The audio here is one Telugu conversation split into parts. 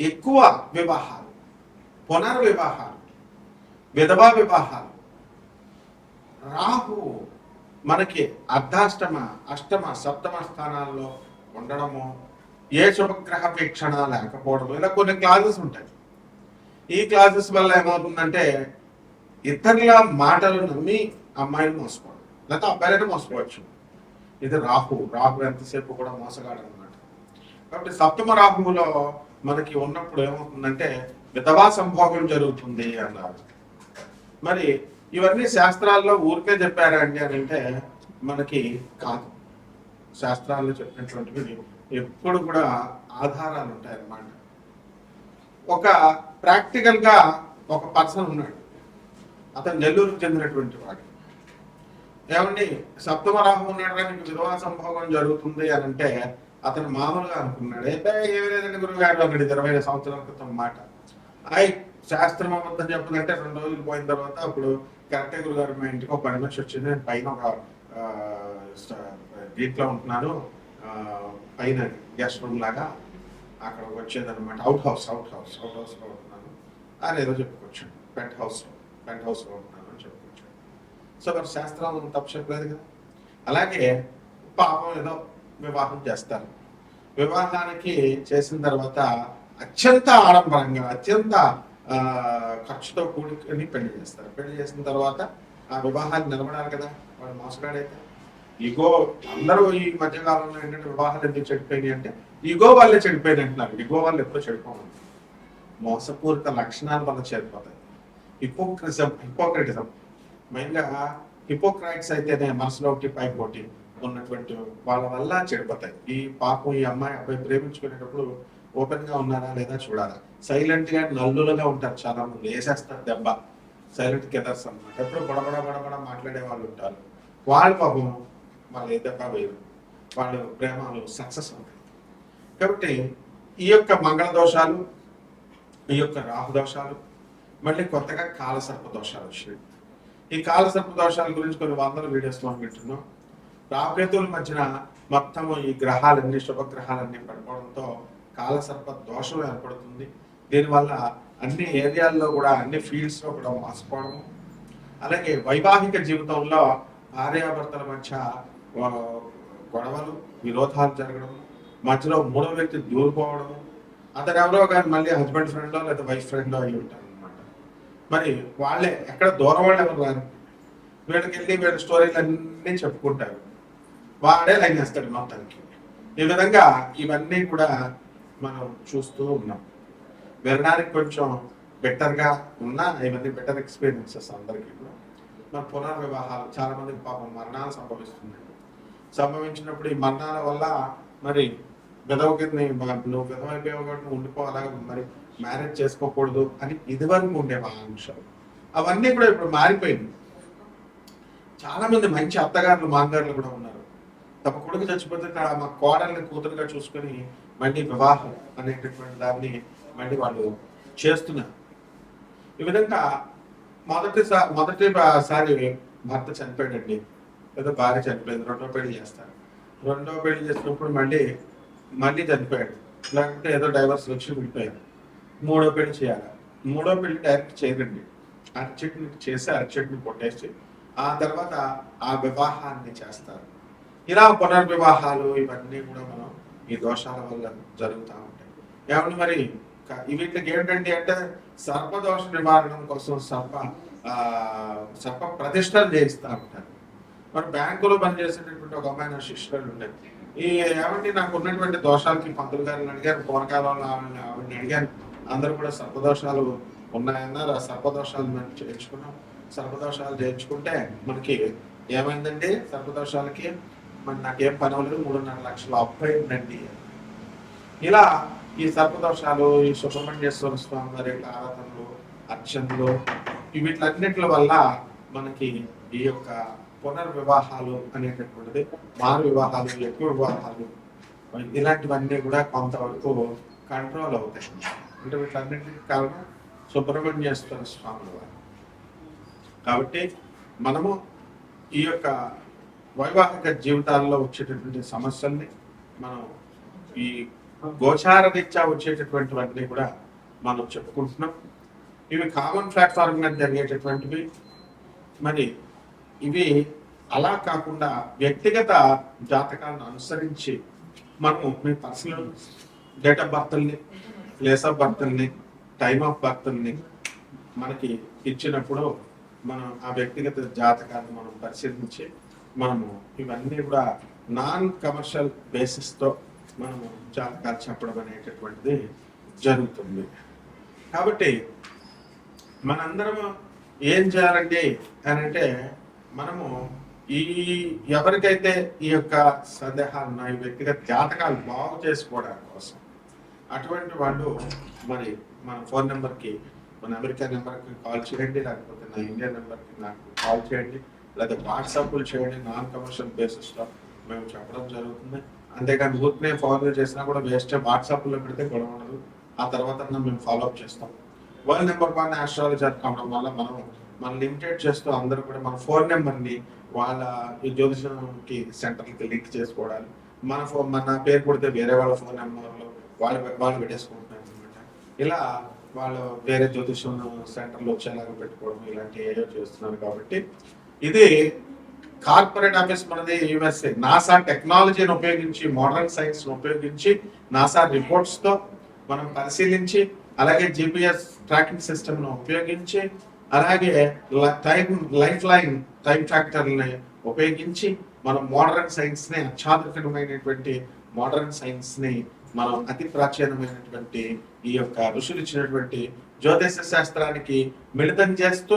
ఎక్కువ వివాహాలు పునర్వివాహాలు విధవా వివాహాలు రాహు మనకి అర్ధాష్టమ అష్టమ సప్తమ స్థానాల్లో ఉండడము ఏ శుభగ్రహ వీక్షణ లేకపోవడం ఇలా కొన్ని క్లాసెస్ ఉంటాయి. ఈ క్లాసెస్ వల్ల ఏమవుతుందంటే ఇతరుల మాటలు నమ్మి అమ్మాయిని మోసపోవడం లేకపోతే అబ్బాయిలైనా మోసపోవచ్చు ఇది రాహు రాహు ఎంతసేపు కూడా మోసగాడు అనమాట కాబట్టి సప్తమ రాహువులో మనకి ఉన్నప్పుడు ఏమవుతుందంటే విధవా సంభోగం జరుగుతుంది అన్నారు. మరి ఇవన్నీ శాస్త్రాల్లో ఊరికే చెప్పారా అండి అని అంటే మనకి కాదు. శాస్త్రాల్లో చెప్పినటువంటివి ఎప్పుడు కూడా ఆధారాలు ఉంటాయి అన్నమాట ఒక ప్రాక్టికల్గా ఒక పర్సన్ ఉన్నాడు. అతను నెల్లూరుకు చెందినటువంటి వాడు. ఏమండి సప్తమ రాహు ఉన్నాడు కానీ నీకు విధవా సంభోగం జరుగుతుంది అని అంటే అతను మామూలుగా అనుకున్నాడు. అయితే ఏమి లేదండి గురువు గారు అన్నాడు ఇరవై ఐదు సంవత్సరాల క్రితం మాట. అయి శాస్త్రం అబద్ధం చెప్పదంటే రెండు రోజులు పోయిన తర్వాత అప్పుడు కరెక్టే గురుగారు మా ఇంటికి ఒక పని మనిషి వచ్చింది. నేను పైన ఒక ఆ, దీంట్లో ఉంటున్నాను. పైన గెస్ట్ రూమ్ లాగా అక్కడ వచ్చేదన్నమాట. Out house out house out హౌస్లో ఉంటున్నాను. అని ఏదో చెప్పుకోవచ్చు పెంట్ హౌస్ పెంట్ హౌస్లో ఉంటున్నాను అని చెప్పుకోవచ్చు సో మరి శాస్త్రం తప్పు చెప్పలేదు కదా. అలాగే పాపం ఏదో వివాహం చేస్తారు. వివాహానికి చేసిన తర్వాత అత్యంత ఆడంబరంగా అత్యంత ఖర్చుతో కూడుకొని పెళ్ళి చేస్తారు. పెళ్ళి చేసిన తర్వాత ఆ వివాహాలు నిలబడాలి కదా వాడు మోసగాడైతే ఇగో అందరూ ఈ మధ్యకాలంలో ఏంటంటే వివాహాలు ఎందుకు చెడిపోయినాయి అంటే ఇగో వాళ్ళే చెడిపోయింది అంటున్నారు. ఇగో వాళ్ళు ఎప్పుడో చెడిపోవాలి మోసపూరిత లక్షణాలు వల్ల చేరిపోతాయి హిపోక్రిజం హిపోక్రటిజం. మెయిన్గా హిపోక్రైట్స్ అయితేనే మనసులో ఒకటి పైకి పోటీ ఉన్నటువంటి వాళ్ళ వల్ల చెడిపోతాయి. ఈ పాపం ఈ అమ్మాయి అబ్బాయి ప్రేమించుకునేటప్పుడు ఓపెన్గా ఉన్నారా లేదా చూడాలా? సైలెంట్గా నల్లులుగా ఉంటారు చాలా మంది వేసేస్తారు దెబ్బ. సైలెంట్ కెదర్స్ అనమాట ఎప్పుడు గొడబడ గొడబడ మాట్లాడే వాళ్ళు ఉంటారు. వాళ్ళ పాపం వాళ్ళు ఏ దెబ్బ వేయరు వాళ్ళు ప్రేమలు సక్సెస్ అవుతాయి కాబట్టి ఈ యొక్క మంగళ దోషాలు ఈ యొక్క రాహు దోషాలు మళ్ళీ కొత్తగా కాలసర్ప దోషాలు వచ్చినాయి. ఈ కాలసర్ప దోషాల గురించి కొన్ని వందల వీడియోస్ మనం వింటున్నాం. రాహుకేతువుల మధ్యన మొత్తం ఈ గ్రహాలన్నీ శుభగ్రహాలన్నీ పడిపోవడంతో కాలసర్ప దోషం ఏర్పడుతుంది. దీనివల్ల అన్ని ఏరియాల్లో కూడా అన్ని ఫీల్డ్స్లో కూడా మోసపోవడము. అలాగే వైవాహిక జీవితంలో భార్యాభర్తల మధ్య గొడవలు విరోధాలు జరగడం మధ్యలో మూడో వ్యక్తి దూరిపోవడము. అతను ఎవరో కానీ మళ్ళీ హస్బెండ్ ఫ్రెండో లేదా వైఫ్ ఫ్రెండో అయి ఉంటారు అనమాట మరి వాళ్ళే ఎక్కడ దూరం వాళ్ళు ఎవరు రారు వీళ్ళకి వెళ్ళి వీళ్ళ స్టోరీలు అన్నీ చెప్పుకుంటారు. వాడే లైన్ వేస్తాడు మొత్తానికి. ఈ విధంగా ఇవన్నీ కూడా మనం చూస్తూ ఉన్నాం. వినడానికి కొంచెం బెటర్గా ఉన్నా ఇవన్నీ బెటర్ ఎక్స్పీరియన్సెస్ అందరికీ కూడా. మన పునర్వివాహాలు చాలా మందికి పాపం మరణాలు సంభవిస్తున్నాయి. సంభవించినప్పుడు ఈ మరణాల వల్ల మరి విధవకిని నువ్వు విధవైపోయావు కాబట్టి ఉండిపోవాలా? మరి మ్యారేజ్ చేసుకోకూడదు అని ఇదివరకు ఉండే ఆంక్షలు అవన్నీ కూడా ఇప్పుడు మారిపోయింది. చాలా మంది మంచి అత్తగారులు మాంగారులు కూడా ఉన్నారు. తమ కొడుకు చచ్చిపోతే మా కోడల్ని కూతురుగా చూసుకొని మళ్ళీ వివాహం అనేటటువంటి దాన్ని మళ్ళీ వాళ్ళు చేస్తున్నారు. ఈ విధంగా మొదటి మొదటి సారి భర్త చనిపోయాడండి. లేదా భార్య చనిపోయింది. రెండో పెళ్ళి చేస్తారు. రెండో పెళ్ళి చేసినప్పుడు మళ్ళీ మళ్ళీ చనిపోయాడు. లేకపోతే ఏదో డైవర్స్ వచ్చి విడిపోయాడు మూడో పెళ్ళి చేయాలి. మూడో పెళ్ళి డైరెక్ట్ చేయదండి అరచెట్ని చేసి అరచెట్ని కొట్టేసి ఆ తర్వాత ఆ వివాహాన్ని చేస్తారు. ఇలా పునర్వివాహాలు ఇవన్నీ కూడా మనం ఈ దోషాల వల్ల జరుగుతూ ఉంటాయి. ఏమంటే మరి? వీటికి ఏంటంటే అంటే సర్పదోష నివారణం కోసం సర్ప సర్ప ప్రతిష్టలు చేయిస్తూ ఉంటారు. మరి బ్యాంకులో పనిచేసేటటువంటి ఒక అమ్మాయి నా ఉండేది ఈ ఏమంటే నాకు ఉన్నటువంటి దోషాలకి పంతులు గారిని అడిగారు పూర్వకాలంలో ఆవిడని ఆవిడని అడిగాను అందరూ కూడా సర్పదోషాలు ఉన్నాయన్నారు ఆ సర్పదోషాలు మనం చేయించుకున్నాం. సర్పదోషాలు చేయించుకుంటే మనకి ఏమైందండి? సర్పదోషాలకి మరి నాకేం పని అవ్వలేదు మూడున్నర లక్షల అప్పు అయిందండి ఇలా ఈ సర్పదోషాలు ఈ సుబ్రహ్మణ్యేశ్వర స్వామి వారి ఆరాధనలు అర్చనలు ఈ వీటిలన్నిటి వల్ల మనకి ఈ యొక్క పునర్వివాహాలు అనేటటువంటిది మారు వివాహాలు ఎక్కువ వివాహాలు ఇలాంటివన్నీ కూడా కొంతవరకు కంట్రోల్ అవుతాయి. అంటే వీటన్నిటికి కారణం సుబ్రహ్మణ్యేశ్వర స్వామి వారు. కాబట్టి మనము ఈ యొక్క వైవాహిక జీవితాల్లో వచ్చేటటువంటి సమస్యల్ని మనం ఈ గోచార రీత్యా వచ్చేటటువంటివన్నీ కూడా మనం చెప్పుకుంటున్నాం. ఇవి కామన్ ప్లాట్ఫామ్ మీద జరిగేటటువంటివి. మరి ఇవి అలా కాకుండా వ్యక్తిగత జాతకాలను అనుసరించి మనము మీ పర్సనల్ డేట్ ఆఫ్ బర్త్ని ప్లేస్ ఆఫ్ బర్త్ని టైమ్ ఆఫ్ బర్త్ని మనకి ఇచ్చినప్పుడు మనం ఆ వ్యక్తిగత జాతకాన్ని మనం పరిశీలించి మనము ఇవన్నీ కూడా నాన్ కమర్షియల్ బేసిస్తో మనము జాతకాలు చెప్పడం అనేటటువంటిది జరుగుతుంది. కాబట్టి మనందరము ఏం చేయాలండి అని అంటే మనము ఈ ఎవరికైతే ఈ యొక్క సందేహాలు ఉన్నాయి వ్యక్తిగత జాతకాలు బాగు చేసుకోవడం కోసం అటువంటి వాళ్ళు మరి మన ఫోన్ నెంబర్కి మన అమెరికా నెంబర్కి కాల్ చేయండి లేకపోతే నా ఇండియా నెంబర్కి నాకు కాల్ చేయండి. లేకపోతే వాట్సాప్లు చేయండి నాన్ కమర్షియల్ బేసిస్లో మేము చెప్పడం జరుగుతుంది. అంతేకాని ఊరికే ఫాలో చేసినా కూడా వేస్టే వాట్సాప్లో పెడితే గొడవ ఉండదు. ఆ తర్వాత మేము ఫాలోఅప్ చేస్తాం. వరల్డ్ నెంబర్ వన్ ఆస్ట్రాలజర్ కావడం వల్ల మనం మనం లిమిటెడ్ చేస్తూ అందరూ కూడా మన ఫోన్ నెంబర్ని వాళ్ళ జ్యోతిషంకి సెంటర్కి లింక్ చేసుకోవడాలు. మన ఫోన్ మన పేరు కొడితే వేరే వాళ్ళ ఫోన్ నెంబర్లో వాళ్ళు వాళ్ళు పెట్టేసుకుంటున్నారు అనమాట ఇలా వాళ్ళు వేరే జ్యోతిషం సెంటర్లో వచ్చేలాగా పెట్టుకోవడం ఇలాంటి ఏదో చేస్తున్నారు కాబట్టి ఇది కార్పొరేట్ ఆఫీస్ మనది యుఎస్ఏ. నాసా టెక్నాలజీని ఉపయోగించి మోడర్న్ సైన్స్ ఉపయోగించి నాసా రిపోర్ట్స్తో మనం పరిశీలించి అలాగే జిపిఎస్ ట్రాకింగ్ సిస్టమ్ను ఉపయోగించి అలాగే టైం లైఫ్ లైన్ టైం ఫ్యాక్టర్ని ఉపయోగించి మనం మోడర్న్ సైన్స్ని అత్యాధునికమైనటువంటి మోడర్న్ సైన్స్ని మనం అతి ప్రాచీనమైనటువంటి ఈ యొక్క ఋషులు ఇచ్చినటువంటి జ్యోతిష శాస్త్రానికి మిళితం చేస్తూ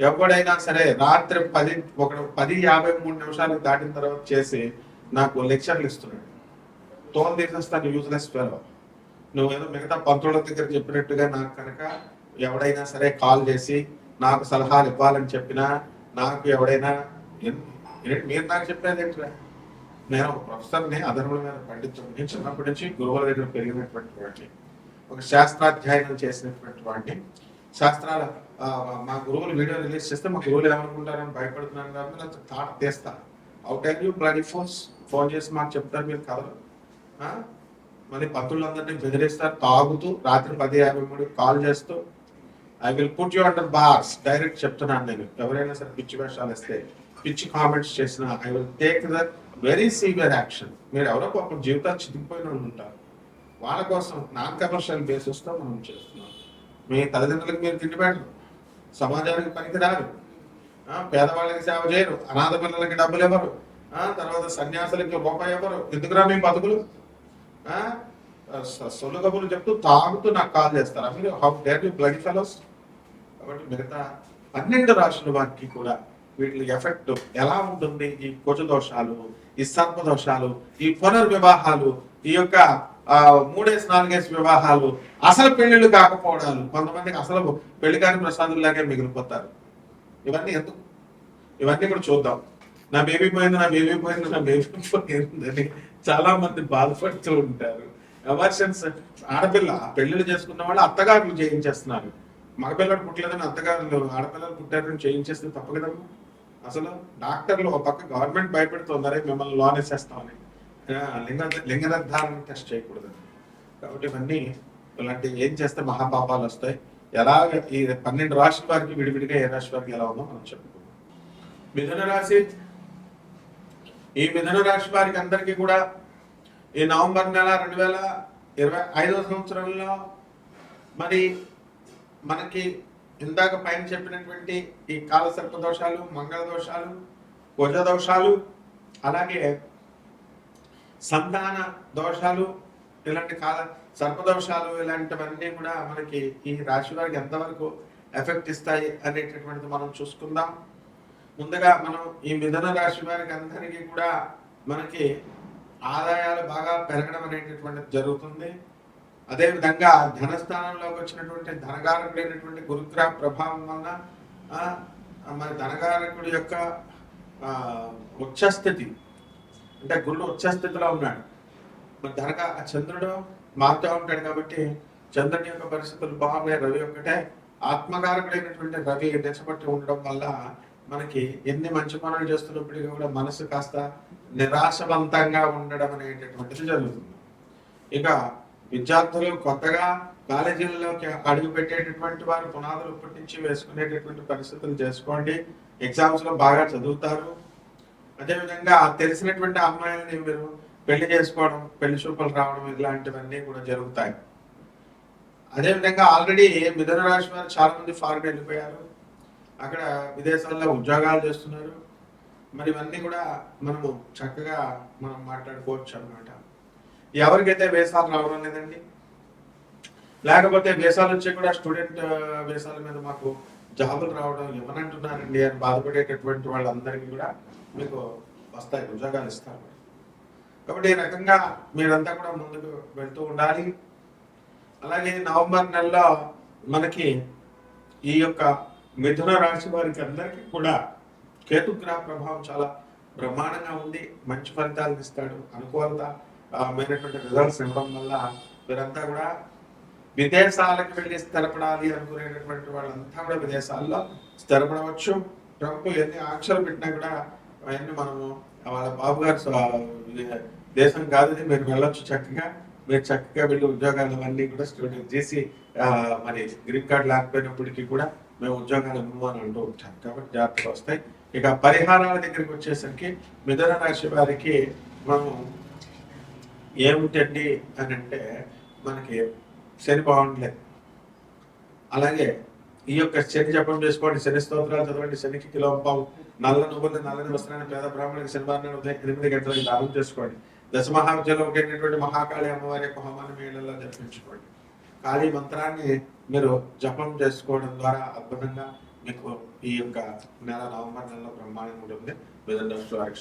ఎవడైనా సరే రాత్రి పది ఒక పది యాభై మూడు నిమిషాలు దాటిన తర్వాత చేసి నాకు లెక్చర్లు ఇస్తున్నాడు. తోలు తీసేస్తాను యూజ్లెస్ ఫెలో నువ్వు ఏదో మిగతా పంతుల దగ్గర చెప్పినట్టుగా నాకు కనుక ఎవడైనా సరే కాల్ చేసి నాకు సలహాలు ఇవ్వాలని చెప్పినా నాకు ఎవడైనా మీరు నాకు చెప్పేది ఏంటిరా? నేను ఒక ప్రొఫెసర్ని అధర్ముల మీద పండితుడిని చిన్నప్పటి నుంచి గురువుల దగ్గర పెరిగినటువంటి వాడిని. ఒక శాస్త్రాధ్యయనం చేసినటువంటి వాడిని. శాస్త్రాల మా గురువులు వీడియో రిలీజ్ చేస్తే మా గురువులు ఏమనుకుంటారని భయపడుతున్నాను కాబట్టి నేను థాట్ తీస్తా out time you bloody phones phone చేసి మాకు చెప్తారు మీరు కథలు. మరి మళ్ళీ పత్రులందరినీ బెదిరిస్తారు తాగుతూ రాత్రి పది యాభై మూడు కాల్ చేస్తూ I will put you under bars direct చెప్తున్నాను నేను. ఎవరైనా సరే పిచ్చి వేషాలు ఇస్తే పిచ్చి కామెంట్స్ చేసిన I will take the very severe action మీరు ఎవరో పాపం జీవితాలు చితికిపోయిన వాళ్ళు ఉంటారు. వాళ్ళ కోసం నాన్ కమర్షియల్ బేసిస్తో మనం చేస్తున్నాం. మీ తల్లిదండ్రులకు మీరు తిండి పెట్టరు. సమాజానికి పనికిరారు పేదవాళ్ళకి సేవ చేయరు. అనాథ పిల్లలకి డబ్బులు ఇవ్వరు. ఆ, తర్వాత సన్యాసులకి రూపాయి ఇవ్వరు. ఎందుకురా మీ బతుకులు? ఆ, సొల్లు కబుర్లు చెప్తూ తాగుతూ నాకు కాల్ చేస్తారు. మీరు how dare you blood fellows కాబట్టి మిగతా పన్నెండు రాష్ట్రాల వారికి కూడా వీటి ఎఫెక్ట్ ఎలా ఉంటుంది? ఈ కుజ దోషాలు ఈ సర్పదోషాలు ఈ పునర్వివాహాలు ఈ యొక్క మూడేసి నాలుగేసి వివాహాలు అసలు పెళ్ళిళ్ళు కాకపోవడాలు. కొంతమందికి అసలు పెళ్ళి కాని ప్రసాదుల్లాగే మిగిలిపోతారు. ఇవన్నీ ఎందుకు? ఇవన్నీ కూడా చూద్దాం. నా బేబీ పోయింది నా బేబీ పోయింది నా బేబీ పోయిందని చాలా మంది బాధపడుతూ ఉంటారు. ఎమర్షన్స్ ఆడపిల్ల. పెళ్ళిళ్ళు చేసుకున్న వాళ్ళు అత్తగారులు చేయించేస్తున్నారు. మగపిల్లడు పుట్టలేదని అత్తగారులు ఆడపిల్లలు పుట్టారని చేయించేస్తే తప్పు అసలు డాక్టర్లు ఒక పక్క గవర్నమెంట్ భయపెడుతున్నారే మిమ్మల్ని లోన్ వేసేస్తామని. లింగ లింగ నిర్ధారణ టెస్ట్ చేయకూడదు. కాబట్టి ఇవన్నీ ఇలాంటి ఏం చేస్తే మహాపాపాలు వస్తాయి? ఎలా ఈ పన్నెండు రాశుల వారికి విడివిడిగా ఏ రాశి వారికి ఎలా ఉందో మనం చెప్పుకుందాం. మిథున రాశి ఈ మిథున రాశి వారికి అందరికీ కూడా ఈ నవంబర్ నెల రెండు వేల ఇరవై ఐదవ సంవత్సరంలో మరి మనకి ఇందాక పైన చెప్పినటువంటి ఈ కాలసర్ప దోషాలు మంగళ దోషాలు కుజ దోషాలు అలాగే సంతాన దోషాలు ఇలాంటి కాల సర్పదోషాలు ఇలాంటివన్నీ కూడా మనకి ఈ రాశి వారికి ఎంతవరకు ఎఫెక్ట్ ఇస్తాయి అనేటటువంటిది మనం చూసుకుందాం. ముందుగా మనం ఈ మిథున రాశి వారికి అందరికీ కూడా మనకి ఆదాయాలు బాగా పెరగడం అనేటటువంటిది జరుగుతుంది. అదేవిధంగా ధనస్థానంలోకి వచ్చినటువంటి ధనగారకుడైనటువంటి గురుగ్రహ ప్రభావం వల్ల మరి ధనకారకుడి యొక్క ఉచ్చస్థితి అంటే గురుడు ఉచ్చస్థితిలో ఉన్నాడు. మరి ధనక ఆ చంద్రుడు మారుతూ ఉంటాడు కాబట్టి చంద్రుని యొక్క పరిస్థితులు బాగున్నాయి. రవి ఒక్కటే ఆత్మకారకుడైనటువంటి రవి నిచ్చబట్టి ఉండడం వల్ల మనకి ఎన్ని మంచి పనులు చేస్తున్నప్పటికీ కూడా మనసు కాస్త నిరాశవంతంగా ఉండడం అనేటటువంటిది జరుగుతుంది. ఇక విద్యార్థులు కొత్తగా కాలేజీలలోకి అడుగు పెట్టేటటువంటి వారు పునాదులు ఇప్పటి నుంచి వేసుకునేటటువంటి పరిస్థితులు చేసుకోండి. ఎగ్జామ్స్లో బాగా చదువుతారు. అదేవిధంగా తెలిసినటువంటి అమ్మాయిలని మీరు పెళ్ళి చేసుకోవడం పెళ్ళి చూపులు రావడం ఇలాంటివన్నీ కూడా జరుగుతాయి. అదేవిధంగా ఆల్రెడీ మిథున రాశి వారు చాలా మంది ఫారెన్ వెళ్ళిపోయారు. అక్కడ విదేశాల్లో ఉద్యోగాలు చేస్తున్నారు. మరి ఇవన్నీ కూడా మనము చక్కగా మనం మాట్లాడుకోవచ్చు అన్నమాట. ఎవరికైతే వేసాలు రావడం లేదండి లేకపోతే వేసాలు వచ్చి కూడా స్టూడెంట్ వేసాల మీద మాకు జాబులు రావడం ఇవ్వనంటున్నారండి అని బాధపడేటటువంటి వాళ్ళందరికీ కూడా మీకు వస్తాయి ఉద్యోగాలు ఇస్తారు. కాబట్టి ఈ రకంగా మీరంతా కూడా ముందుకు వెళ్తూ ఉండాలి. అలాగే నవంబర్ నెలలో మనకి ఈ యొక్క మిథున రాశి వారికి అందరికీ కూడా కేతుగ్రహ ప్రభావం చాలా బ్రహ్మాండంగా ఉంది. మంచి ఫలితాలు ఇస్తాడు అనుకూలత మైనటువంటి రిజల్ట్స్ ఇవ్వడం వల్ల వీరంతా కూడా విదేశాలకు వెళ్ళి స్థిరపడాలి అనుకునేటటువంటి వాళ్ళంతా కూడా విదేశాల్లో స్థిరపడవచ్చు. ట్రంప్ ఎన్ని ఆంక్షలు పెట్టినా కూడా అవన్నీ మనము వాళ్ళ బాబు గారు దేశం కాదు మీరు వెళ్ళొచ్చు చక్కగా. మీరు చక్కగా వెళ్ళి ఉద్యోగాలు అవన్నీ కూడా స్టూడెంట్ చేసి మరి గ్రీన్ కార్డ్ లేకపోయినప్పటికీ కూడా మేము ఉద్యోగాలు ఇవ్వమని అంటూ ఉంటాం కాబట్టి జాగ్రత్తలు వస్తాయి. ఇక పరిహారాల దగ్గరికి వచ్చేసరికి మిథున రాశి వారికి మనం ఏమిటండి అని అంటే మనకి శని బాగుండలేదు. అలాగే ఈ యొక్క శని జపం చేసుకోండి శని స్తోత్రాలు చదవండి శనికి కిలో నల్ల నువ్వులు నల్లని వస్త్రాన్ని పేద బ్రాహ్మణునికి శనివారం ఉదయం ఎనిమిది గంటలకు దానం చేసుకోండి. దశమహావిద్యలో ఒకటైనటువంటి మహాకాళి అమ్మవారి యొక్క హోమాన్ని మేళల్లో జరిపించుకోండి. కాళీ మంత్రాన్ని మీరు జపం చేసుకోవడం ద్వారా అద్భుతంగా మీకు ఈ యొక్క నెల నవంబర్ నెలలో బ్రహ్మాండంగా ఉంటుంది. విధంగా వారికి